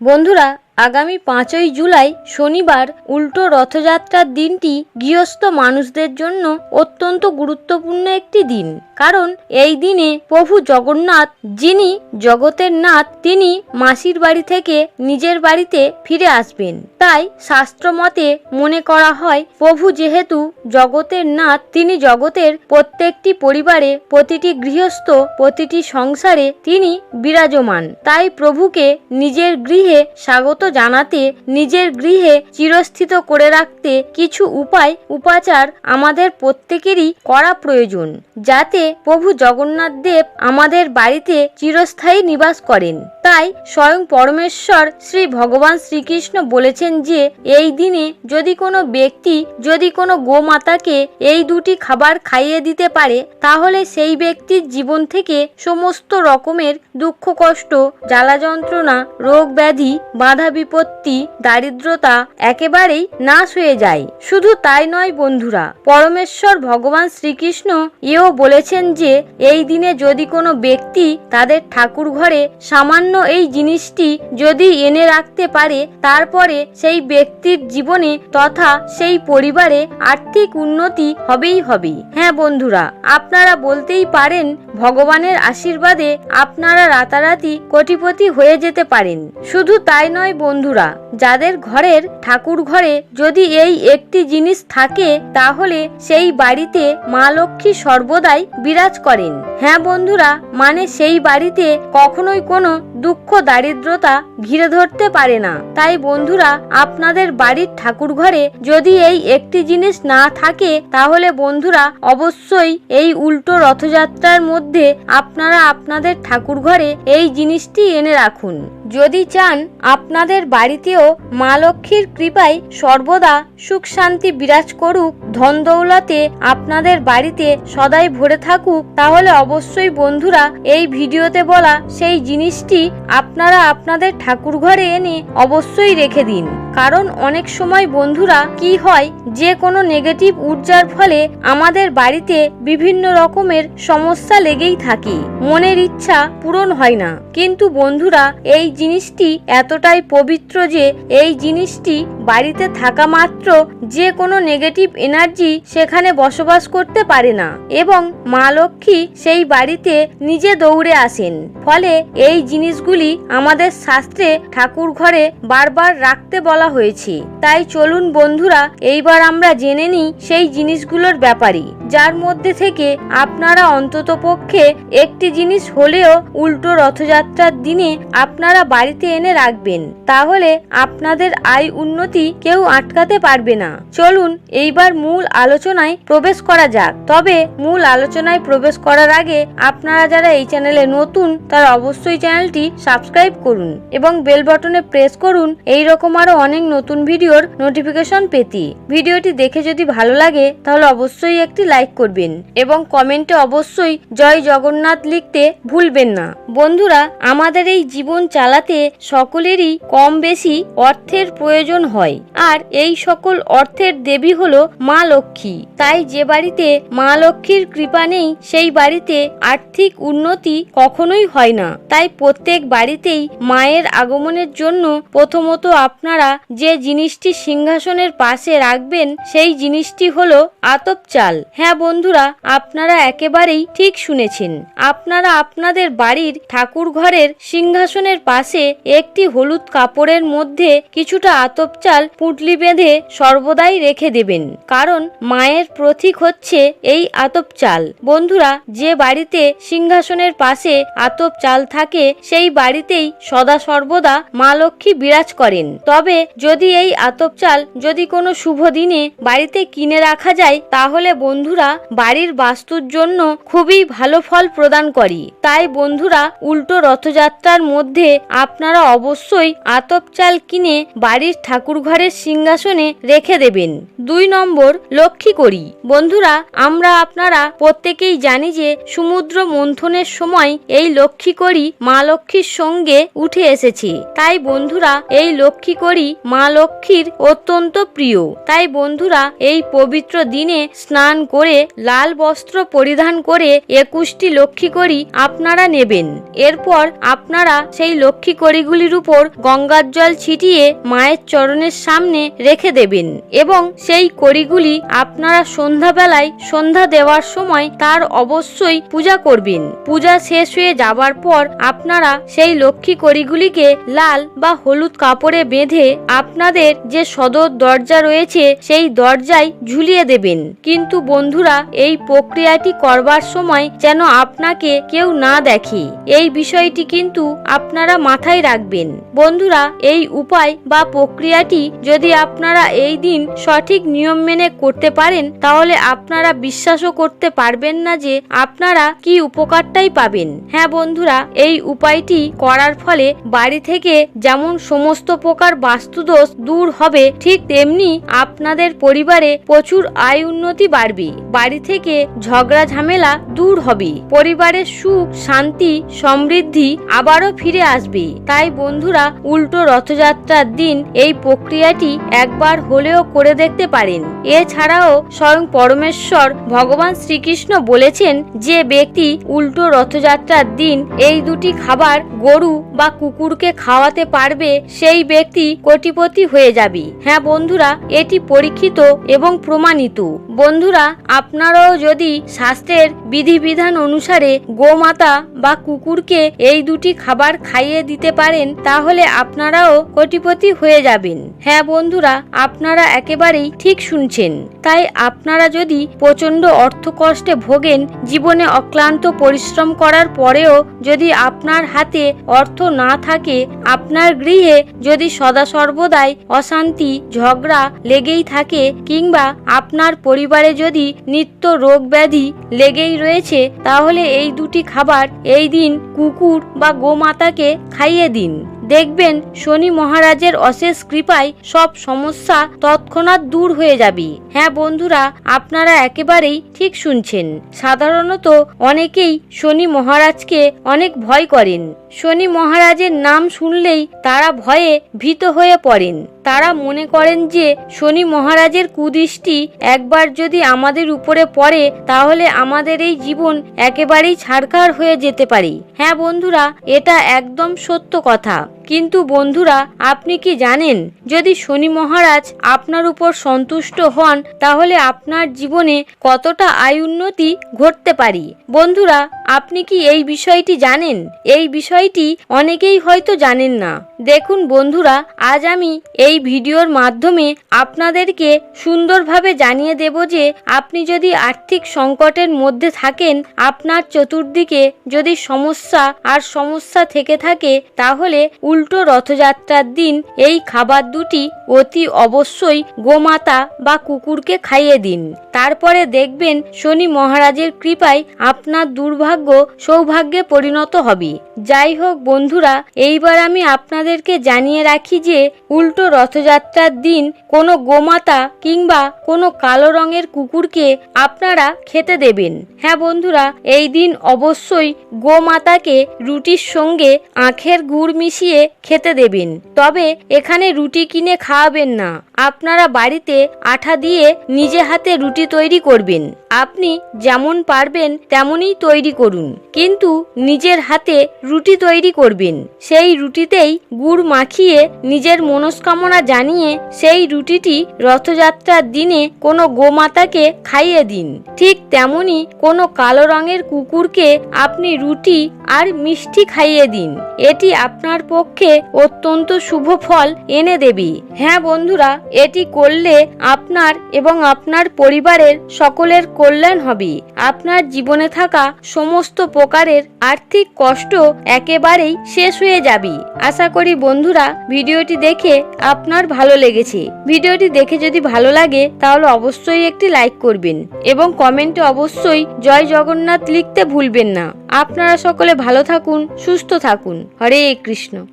বন্ধুরা আগামী পাঁচই জুলাই শনিবার উল্টো রথযাত্রার দিনটি গৃহস্থ মানুষদের জন্য অত্যন্ত গুরুত্বপূর্ণ একটি দিন। কারণ এই দিনে প্রভু জগন্নাথ, যিনি জগতের নাথ, তিনি মাসির বাড়ি থেকে নিজের বাড়িতে ফিরে আসবেন। তাই শাস্ত্রমতে মনে করা হয়, প্রভু যেহেতু জগতের নাথ, তিনি জগতের প্রত্যেকটি পরিবারে প্রতিটি গৃহস্থ, প্রতিটি সংসারে তিনি বিরাজমান। তাই প্রভুকে নিজের গৃহে স্বাগত জানাতে নিজের গৃহে চিরস্থিত করে রাখতে কিছু উপায়, উপাচার আমাদের প্রত্যেকেরই করা প্রয়োজন, যাতে প্রভু জগন্নাথ দেব আমাদের বাড়িতে চিরস্থায়ী নিবাস করেন। তাই স্বয়ং পরমেশ্বর শ্রী ভগবান শ্রীকৃষ্ণ বলেছেন যে, এই দিনে যদি কোনো ব্যক্তি, যদি কোনো গোমাতাকে এই দুটি খাবার খাইয়ে দিতে পারে, তাহলে সেই ব্যক্তির জীবন থেকে সমস্ত রকমের দুঃখ কষ্ট জ্বালা যন্ত্রণা রোগ ব্যাধি বাধা বিপত্তি, দারিদ্রতা একেবারেই নাশ হয়ে যায়। শুধু তাই নয় বন্ধুরা, পরমেশ্বর ভগবান শ্রীকৃষ্ণ এও বলেছেন যে, এই দিনে যদি কোনো ব্যক্তি তাদের ঠাকুর ঘরে সামান্য এই জিনিসটি যদি এনে রাখতে পারে, তারপরে সেই ব্যক্তির জীবনে তথা সেই পরিবারে আর্থিক উন্নতি হবেই হবে। হ্যাঁ বন্ধুরা, আপনারা বলতেই পারেন, ভগবানের আশীর্বাদে আপনারা রাতারাতি কোটিপতি হয়ে যেতে পারেন। শুধু তাই নয় বন্ধুরা, যাদের ঘরের ঠাকুর ঘরে যদি এই একটি জিনিস থাকে, তাহলে সেই বাড়িতে মা লক্ষ্মী সর্বদাই বিরাজ করেন। হ্যাঁ বন্ধুরা মানে সেই বাড়িতে কখনোই কোনো দুঃখ দারিদ্রতা ঘিরে ধরতে পারে না। তাই বন্ধুরা, আপনাদের বাড়ির ঠাকুর ঘরে যদি এই একটি জিনিস না থাকে, তাহলে বন্ধুরা, অবশ্যই এই উল্টো রথযাত্রার মধ্যে আপনারা আপনাদের ঠাকুর ঘরে এই জিনিসটি এনে রাখুন। যদি চান আপনাদের বাড়িতেও মা লক্ষ্মীর কৃপায় সর্বদা সুখ শান্তি বিরাজ করুক ধন দৌলতে আপনাদের বাড়িতে সদাই ভরে থাকুক, তাহলে অবশ্যই বন্ধুরা এই ভিডিওতে বলা সেই জিনিসটি আপনারা আপনাদের ঠাকুর ঘরে এনে অবশ্যই রেখে দিন। কারণ অনেক সময় বন্ধুরা কি হয়, যে কোনো নেগেটিভ ঊর্জার ফলে আমাদের বাড়িতে বিভিন্ন রকমের সমস্যা লেগেই থাকে। মনের ইচ্ছা পূরণ হয় না। কিন্তু বন্ধুরা, এই জিনিসটি এতটাই পবিত্র যে, এই জিনিসটি বাড়িতে থাকা মাত্র যে কোনো নেগেটিভ এনার্জি সেখানে বসবাস করতে পারে না এবং মা লক্ষ্মী সেই বাড়িতে নিজে দৌড়ে আসেন। ফলে এই জিনিসগুলি আমাদের শাস্ত্রে ঠাকুর ঘরে বারবার রাখতে বলা হয়েছে। তাই চলুন বন্ধুরা, এইবার আমরা জেনে নিই সেই জিনিসগুলোর ব্যাপারে। যার মধ্যে থেকে আপনারা অন্তত পক্ষে একটি জিনিস হলেও উল্টো রথযাত্রার দিনে আপনারা বাড়িতে এনে রাখবেন, তাহলে আপনাদের আয় উন্নতি কেউ আটকাতে পারবে না। চলুন, এইবার মূল আলোচনায় প্রবেশ করা যাক। তবে মূল আলোচনায় প্রবেশ করার আগে আপনারা যারা এই চ্যানেলে নতুন, তারা অবশ্যই চ্যানেলটি সাবস্ক্রাইব করুন এবং বেল বটনে প্রেস করুন। এই রকম আরও অনেক নতুন ভিডিওর নোটিফিকেশন পেতে। ভিডিওটি দেখে যদি ভালো লাগে, তাহলে অবশ্যই একটি লাইক করবেন এবং কমেন্টে অবশ্যই জয় জগন্নাথ লিখতে ভুলবেন না। বন্ধুরা, আমাদের এই জীবন চালাতে সকলেরই কম বেশি অর্থের প্রয়োজন হয়। আর এই সকল অর্থের দেবী হলো মা লক্ষ্মী। তাই যে বাড়িতে মা লক্ষ্মীর কৃপা নেই, সেই বাড়িতে আর্থিক উন্নতি কখনোই হয় না। তাই প্রত্যেক বাড়িতেই মায়ের আগমনের জন্য প্রথমত আপনারা যে জিনিসটি সিংহাসনের পাশে রাখবেন, সেই জিনিসটি হলো আতপ চাল। হ্যাঁ বন্ধুরা, আপনারা একেবারেই ঠিক শুনেছেন। আপনারা আপনাদের বাড়ির ঠাকুর ঘরের সিংহাসনের পাশে একটি হলুদ কাপড়ের মধ্যে কিছুটা আতপ চাল পুটলি বেঁধে সর্বদাই রেখে দেবেন। কারণ মায়ের প্রতীক হচ্ছে এই আতপ চাল। বন্ধুরা, যে বাড়িতে সিংহাসনের পাশে আতপ চাল থাকে, সেই বাড়িতেই সদা সর্বদা মা লক্ষ্মী বিরাজ করেন। তবে যদি এই আতপ চাল যদি কোনো শুভ দিনে বাড়িতে কিনে রাখা যায়, তাহলে বন্ধুরা বাড়ির বাস্তুর জন্য খুবই ভালো ফল প্রদান করে। তাই বন্ধুরা উল্টো রথযাত্রার মধ্যে আপনারা অবশ্যই আতপ চাল কিনে বাড়ির ঠাকুর ঘরের সিংহাসনে রেখে দেবেন। দুই নম্বর লক্ষ্মী করি বন্ধুরা আমরা আপনারা প্রত্যেকেই জানি যে সমুদ্র মন্থনের সময় এই লক্ষ্মী করি মা লক্ষ্মীর সঙ্গে উঠে এসেছে। তাই বন্ধুরা এই লক্ষ্মী করি মা লক্ষ্মীর অত্যন্ত প্রিয়। তাই বন্ধুরা এই পবিত্র দিনে স্নান করে পরে লাল বস্ত্র পরিধান করে একুশটি লক্ষ্মী করি আপনারা নেবেন। এরপর আপনারা সেই লক্ষ্মী কড়িগুলির উপর গঙ্গার জল ছিটিয়ে মায়ের চরণের সামনে রেখে দেবেন এবং সেই কড়িগুলি আপনারা সন্ধ্যাবেলায় সন্ধ্যা দেওয়ার সময় তার অবশ্যই পূজা করবেন। পূজা শেষ হয়ে যাবার পর আপনারা সেই লক্ষ্মী কড়িগুলিকে লাল বা হলুদ কাপড়ে বেঁধে আপনাদের যে সদর দরজা রয়েছে, সেই দরজায় ঝুলিয়ে দেবেন। কিন্তু বন্ধুরা, এই প্রক্রিয়াটি করবার সময় যেন আপনাকে কেউ না দেখে। এই বিষয়টি কিন্তু আপনারা মাথায় রাখবেন। বন্ধুরা, এই উপায় বা প্রক্রিয়াটি যদি আপনারা এই দিন সঠিক নিয়ম মেনে করতে পারেন, তাহলে আপনারা বিশ্বাসও করতে পারবেন না যে আপনারা কি উপকারটাই পাবেন। হ্যাঁ বন্ধুরা, এই উপায়টি করার ফলে বাড়ি থেকে যেমন সমস্ত প্রকার বাস্তুদোষ দূর হবে, ঠিক তেমনি আপনাদের পরিবারে প্রচুর আয় উন্নতি বাড়বে। বাড়ি থেকে ঝগড়া ঝামেলা দূর হবে। পরিবারের সুখ, শান্তি, সমৃদ্ধি আবারও ফিরে আসবে। তাই বন্ধুরা, উল্টো রথযাত্রার দিন এই প্রক্রিয়াটি একবার হলেও করে দেখতে পারেন। এছাড়াও স্বয়ং পরমেশ্বর ভগবান শ্রীকৃষ্ণ বলেছেন যে ব্যক্তি উল্টো রথযাত্রার দিন এই দুটি খাবার গরু বা কুকুরকে খাওয়াতে পারবে, সেই ব্যক্তি কোটিপতি হয়ে যাবে। হ্যাঁ বন্ধুরা, এটি পরীক্ষিত এবং প্রমাণিত। বন্ধুরা, আপনারাও যদি স্বাস্থ্যের বিধিবিধান অনুসারে গোমাতা বা কুকুরকে এই দুটি খাবার খাইয়ে দিতে পারেন, তাহলে আপনারাও কোটিপতি হয়ে যাবেন। হ্যাঁ বন্ধুরা, আপনারা একেবারেই ঠিক শুনছেন। তাই আপনারা যদি প্রচণ্ড অর্থ কষ্টে ভোগেন, জীবনে অক্লান্ত পরিশ্রম করার পরেও যদি আপনার হাতে অর্থ না থাকে, আপনার গৃহে যদি সদা সর্বদাই অশান্তি, ঝগড়া লেগেই থাকে, কিংবা আপনার পরিবারে যদি নিত্য রোগ ব্যাধি লেগেই রয়েছে, তাহলে এই দুটি খাবার এই দিন কুকুর বা গোমাতাকে খাইয়ে দিন। দেখবেন শনি মহারাজের অশেষ কৃপায় সব সমস্যা তৎক্ষণাৎ দূর হয়ে যাবে। হ্যাঁ বন্ধুরা, আপনারা একেবারেই ঠিক শুনছেন। সাধারণত অনেকেই শনি মহারাজকে অনেক ভয় করেন। শনি মহারাজের নাম শুনলেই তারা ভয়ে ভীত হয়ে পড়েন। তারা মনে করেন যে শনি মহারাজের কুদৃষ্টি একবার যদি আমাদের উপরে পড়ে, তাহলে আমাদের এই জীবন একেবারেই ছাড়খাড় হয়ে যেতে পারে। হ্যাঁ বন্ধুরা, এটা একদম সত্য কথা। কিন্তু বন্ধুরা, আপনি কি জানেন, যদি শনি মহারাজ আপনার উপর সন্তুষ্ট হন, তাহলে আপনার জীবনে কতটা আয় উন্নতি ঘটতে পারি? বন্ধুরা আপনি কি এই বিষয়টি জানেন? এই বিষয়টি অনেকেই হয়তো জানেন না। দেখুন বন্ধুরা, আজ আমি এই ভিডিওর মাধ্যমে আপনাদেরকে সুন্দরভাবে জানিয়ে দেব যে আপনি যদি আর্থিক সংকটের মধ্যে থাকেন, আপনার চতুর্দিকে যদি সমস্যা আর সমস্যা থেকে থাকে, তাহলে উল্টো রথযাত্রার দিন এই খাবার দুটি অতি অবশ্যই গোমাতা বা কুকুরকে খাইয়ে দিন। তারপরে দেখবেন শনি মহারাজের কৃপায় আপনার দুর্ভাগ্য সৌভাগ্যে পরিণত হবে। যাই হোক বন্ধুরা, এইবার আমি আপনাদেরকে জানিয়ে রাখি যে উল্টো রথযাত্রার দিন কোনো গোমাতা কিংবা কোনো কালো রঙের কুকুরকে আপনারা খেতে দেবেন। হ্যাঁ বন্ধুরা, এই দিন অবশ্যই গোমাতাকে রুটির সঙ্গে আখের গুড় মিশিয়ে খেতে দেবেন। তবে এখানে রুটি কিনে খাওয়াবেন না। আপনারা বাড়িতে আঠা দিয়ে নিজে হাতে রুটি তৈরি করবেন। আপনি যেমন পারবেন তেমনই তৈরি করুন। কিন্তু নিজের হাতে রুটি তৈরি করবেন। সেই রুটিতেই গুড় মাখিয়ে নিজের মনস্কামনা জানিয়ে সেই রুটিটি রথযাত্রার দিনে কোনো গোমাতাকে খাইয়ে দিন। ঠিক তেমনি কোনো কালো রঙের কুকুরকে আপনি রুটি আর মিষ্টি খাইয়ে দিন। এটি আপনার পক্ষে অত্যন্ত শুভ ফল এনে দেবে। হ্যাঁ বন্ধুরা, এটি করলে আপনার এবং আপনার পরিবারের সকলের কল্যাণ হবে। আপনার জীবনে থাকা সমস্ত প্রকারের আর্থিক কষ্ট একেবারেই শেষ হয়ে যাবি। আশা করি বন্ধুরা ভিডিওটি দেখে আপনার ভালো লেগেছে। ভিডিওটি দেখে যদি ভালো লাগে, তাহলে অবশ্যই একটি লাইক করবেন এবং কমেন্টে অবশ্যই জয় জগন্নাথ লিখতে ভুলবেন না। আপনারা সকলে ভালো থাকুন, সুস্থ থাকুন। হরে কৃষ্ণ।